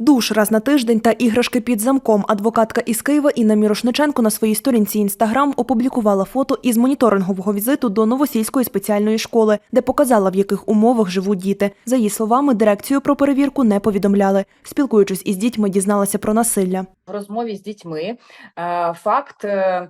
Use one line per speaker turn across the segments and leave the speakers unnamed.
Душ раз на тиждень та іграшки під замком. Адвокатка із Києва Інна Мірошниченко на своїй сторінці інстаграм опублікувала фото із моніторингового візиту до Новосільської спеціальної школи, де показала, в яких умовах живуть діти. За її словами, дирекцію про перевірку не повідомляли. Спілкуючись із дітьми, дізналася про насилля.
в розмові з дітьми е, факт е,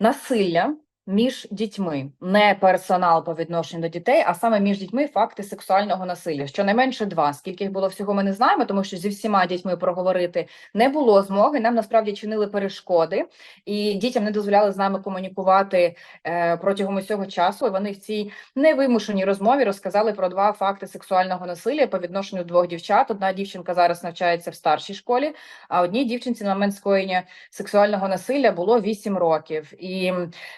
насилля між дітьми, не персонал по відношенню до дітей, а саме між дітьми факти сексуального насилля. Щонайменше два. Скільки їх було всього, ми не знаємо, тому що зі всіма дітьми проговорити не було змоги. Нам насправді чинили перешкоди, і дітям не дозволяли з нами комунікувати е, протягом усього часу. І вони в цій невимушеній розмові розказали про два факти сексуального насилля по відношенню двох дівчат. Одна дівчинка зараз навчається в старшій школі, а одній дівчинці на момент скоєння сексуального насилля було 8 років. І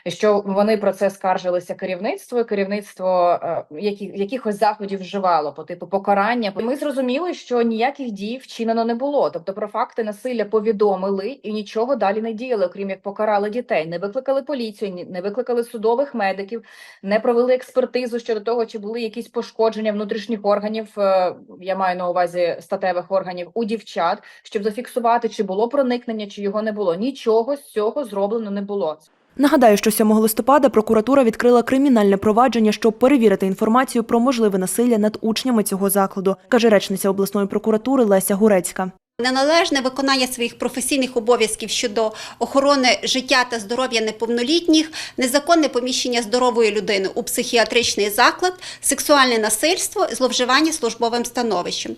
що вони про це скаржилися керівництво е, які, якихось заходів вживало по типу покарання. Ми зрозуміли, що ніяких дій вчинено не було. Тобто про факти насилля повідомили і нічого далі не діяли, окрім як покарали дітей. Не викликали поліцію, не викликали судових медиків, не провели експертизу щодо того, чи були якісь пошкодження внутрішніх органів. е, Я маю на увазі статевих органів у дівчат, щоб зафіксувати, чи було проникнення, чи його не було. Нічого з цього зроблено не було.
Нагадаю, що 7 листопада прокуратура відкрила кримінальне провадження, щоб перевірити інформацію про можливе насилля над учнями цього закладу, каже речниця обласної прокуратури Леся Гурецька.
Неналежне виконання своїх професійних обов'язків щодо охорони життя та здоров'я неповнолітніх, незаконне поміщення здорової людини у психіатричний заклад, сексуальне насильство, зловживання службовим становищем.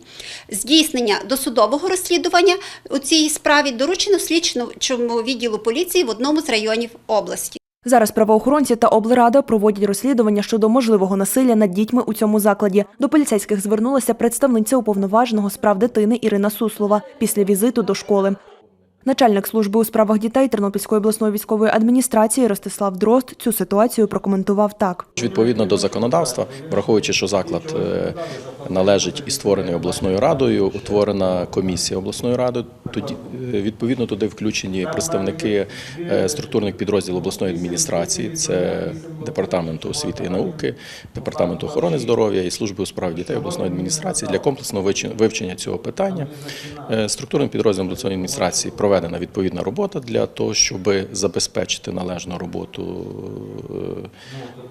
Здійснення досудового розслідування у цій справі доручено слідчому відділу поліції в одному з районів області.
Зараз правоохоронці та облрада проводять розслідування щодо можливого насилля над дітьми у цьому закладі. До поліцейських звернулася представниця уповноваженого справ дитини Ірина Суслова після візиту до школи. Начальник служби у справах дітей Тернопільської обласної військової адміністрації Ростислав Дрозд цю ситуацію прокоментував так.
Відповідно до законодавства, враховуючи, що заклад е, належить і створений обласною радою, утворена комісія обласної ради. Тоді е, відповідно туди включені представники е, структурних підрозділів обласної адміністрації, це департаменту освіти і науки, департаменту охорони здоров'я і служби у справах дітей обласної адміністрації для комплексного вивчення- цього питання. Структурним підрозділом обласної адміністрації проведена відповідна робота для того, щоб забезпечити належну роботу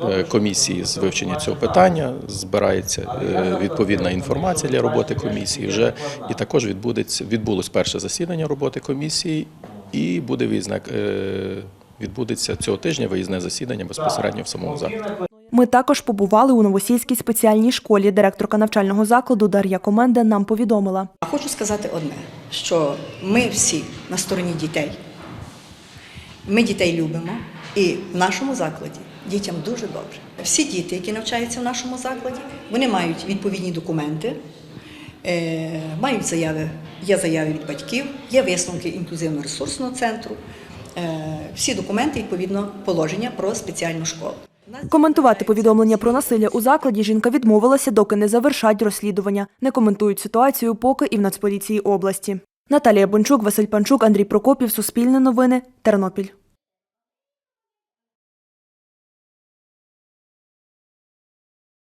е, е, комісії з вивчення цього питання. Збирається е, відповідна інформація для роботи комісії. Вже і також відбудеться відбулось перше засідання роботи комісії, і буде виїзне, відбудеться цього тижня виїзне засідання безпосередньо в самому закладі.
Ми також побували у Новосільській спеціальній школі. Директорка навчального закладу Дар'я Коменда нам повідомила.
Хочу сказати одне, що ми всі на стороні дітей. Ми дітей любимо, і в нашому закладі дітям дуже добре. Всі діти, які навчаються в нашому закладі, вони мають відповідні документи, е, мають заяви, є заяви від батьків, є висновки інклюзивно-ресурсного центру. Е, всі документи відповідно положення про спеціальну школу.
Коментувати повідомлення про насилля у закладі жінка відмовилася, доки не завершать розслідування. Не коментують ситуацію поки і в Нацполіції області. Наталія Бончук, Василь Панчук, Андрій Прокопів, Суспільне новини, Тернопіль.